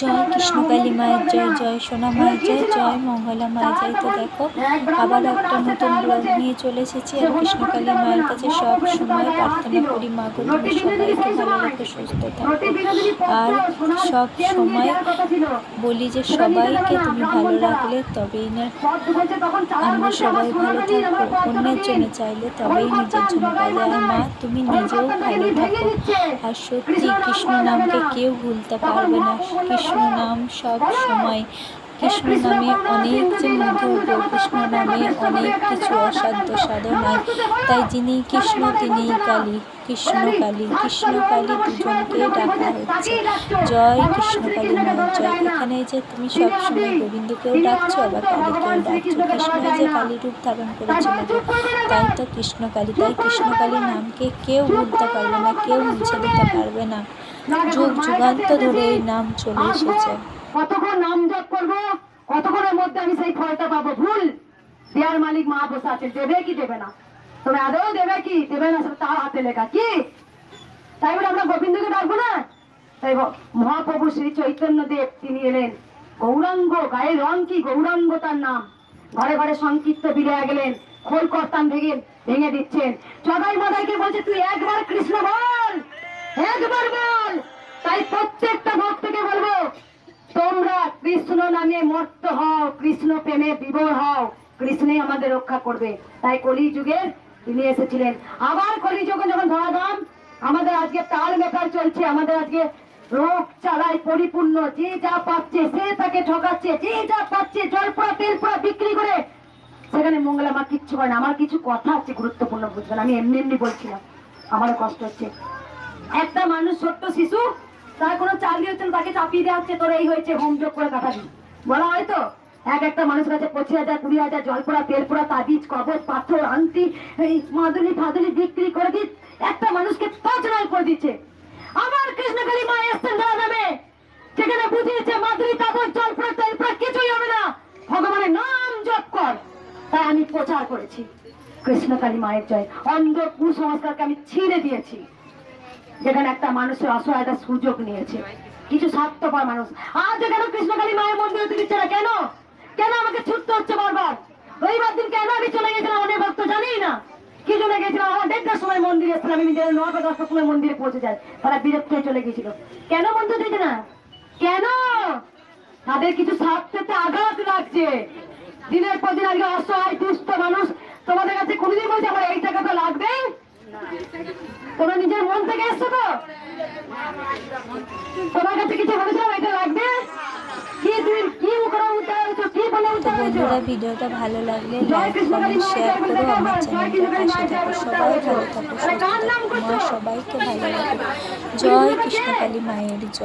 জয় কৃষ্ণকালী মায়ের জয় জয় সোনা মায়ের জয় জয় মঙ্গলা মায়ের জয়। তো দেখো, আবার একটা নতুন ব্লগ নিয়ে চলে এসেছি আর কৃষ্ণকালী মায়ের কাছে সব সময় প্রার্থনা করি, মা গো, তুমি সবাইকে ভালো রাখো, সুস্থ থাকো। আর সব সময় বলি যে সবাইকে তুমি ভালো রাখলে তবেই না, আমরা সবাই ভালো থাকব। অন্যের জন্য চাইলে তবেই নিজের জন্য পাওয়া যায় মা, তুমি নিজেও ভালো থাকো। আর সত্যি, কৃষ্ণ নামকে কেউ ভুলতে পারবে না। কৃষ্ণ নাম সব সময় কৃষ্ণ নামে অনেক যে মধুর কৃষ্ণ নামে অনেক কিছু অসাধ্য সাধনায় তাই যিনি কৃষ্ণ, তিনি কালী, কৃষ্ণ কালী কৃষ্ণ কালী দুজনকে ডাকা হচ্ছে। জয় কৃষ্ণ কালী জয়। এখানে যে তুমি সবসময় গোবিন্দকেও ডাকছো, আবার কালীকেও ডাকছো, কৃষ্ণ যে কালী রূপ ধারণ করেছিল তাই তো কৃষ্ণ কালী, তাই কৃষ্ণ কালী নামকে কেউ ভুলতে পারবে না, কেউ মুছে দিতে পারবে না। যুগ যুগান্ত ধরে এই নাম চলে এসেছে। কতক্ষণ নাম জপ করব? কতক্ষণের মধ্যে আমি সেই ফলটা পাবো? ভুল। দেয়ার মালিক মা বসে আছে। দেবে কি দেবে না? তবে আদৌ দেবে কি? দেবে না সেটা তার হাতে লেখা। কি? তাই বলে আমরা গোবিন্দকে ডাকবো না? তাই মহাপ্রভু শ্রী চৈতন্য দেব তিনি এলেন। গৌরাঙ্গ গায়ের রং কি? গৌরাঙ্গ তার নাম। ঘরে ঘরে সংকীর্ত বিলিয়া গেলেন। খোল কর্তান ভেঙে ভেঙে দিচ্ছেন। চদাই মদাইকে বলছে তুই একবার কৃষ্ণ বল! একবার বল। তাই প্রত্যেকটা ভক্তকে বলব, তোমরা কৃষ্ণ নামে মত্ত হও, কৃষ্ণ প্রেমে বিভোর হও, কৃষ্ণই আমাদের রক্ষা করবে। তাই কলি যুগের তিনি এসেছিলেন। আবার কলি যুগে যখন ধরা দাম আমাদের আজকে তাল মেকার চলছে, আমাদের আজকে রোগ চালায় পরিপূর্ণ। যে যা পাচ্ছে, সে তাকে ঠকাচ্ছে, যে যা পাচ্ছে, জল পোড়া, তেল পোড়া, বিক্রি করে, সেখানে মঙ্গলা মা কিচ্ছু করে না। আমার কিছু কথা আছে গুরুত্বপূর্ণ বুঝবেন, আমি এমনি এমনি বলছিলাম আমারও কষ্ট হচ্ছে। একটা মানুষ ছোট্ট শিশু, তার কোনো চাকরি হচ্ছে তাকে চাপিয়ে দেওয়া হচ্ছে, তোর এই হয়েছে হোম যোগ করে কাটাবি বলা হয় তো, এক একটা মানুষের কাছে পঁচিশ হাজার, কুড়ি হাজার জল পোড়া তেল পোড়া তাবিজ কবচ পাথর, আংটি মাদুলি ফাদুলি বিক্রি করে দিস একটা মানুষকে পাঁচ নয় করে দিচ্ছে। আমার কৃষ্ণকালী মা এসছেন যাবে সেখানে বুঝিয়েছে মাদুলি কাগজ জল পোড়া তেল পোড়া কিছুই হবে না। ভগবানের নাম জপ কর। তাই আমি প্রচার করেছি। কৃষ্ণকালী মায়ের জয়। অন্ধ কুসংস্কারকে আমি ছিঁড়ে দিয়েছি। যেখানে একটা মানুষের অসহায়তা সুযোগ নিয়েছে। কিছু স্বার্থপর মানুষ। আজ কেন কৃষ্ণকালী মায়ের মন্দিরে দিচ্ছে না। কেন? কেন আমাকে ছুটতে হচ্ছে বারবার? রবিবার দিন কেন আমি চলে গেছিলাম অনেক ভক্ত জানি না। কি জন্য গেছিলাম আমার দেড়টার সময় মন্দিরে এসেছিলাম। আমি নিজের নটা দশটার সময় মন্দিরে পৌঁছে যাই। তারা বিরক্ত হয়ে চলে গেছিল কেন বন্ধু দিতে না? কেন? তাদের কিছু স্বার্থেতে আঘাত লাগছে। দিনের পর দিন আজকে অসহায় দুস্থ মানুষ তোমাদের কাছে কোনোদিন বলছে আমার এই টাকা তো লাগবে তোমরা নিজের মন থেকে এসছো তো? তোমার কাছে কিছু বলেছিলাম এটা লাগবে? কি তুমি কি করে উত্তর হয়েছো কি বলে তো হয়েছো? ভিডিওটা ভালো লাগলে লাইক কমেন্ট শেয়ার করো আমার চ্যানেলটা পাশে থাকো সবাই ভালো থাকো সুস্থ থাকো। মা সবাইকে ভালো লাগে জয় কৃষ্ণকালী মায়ের জয়।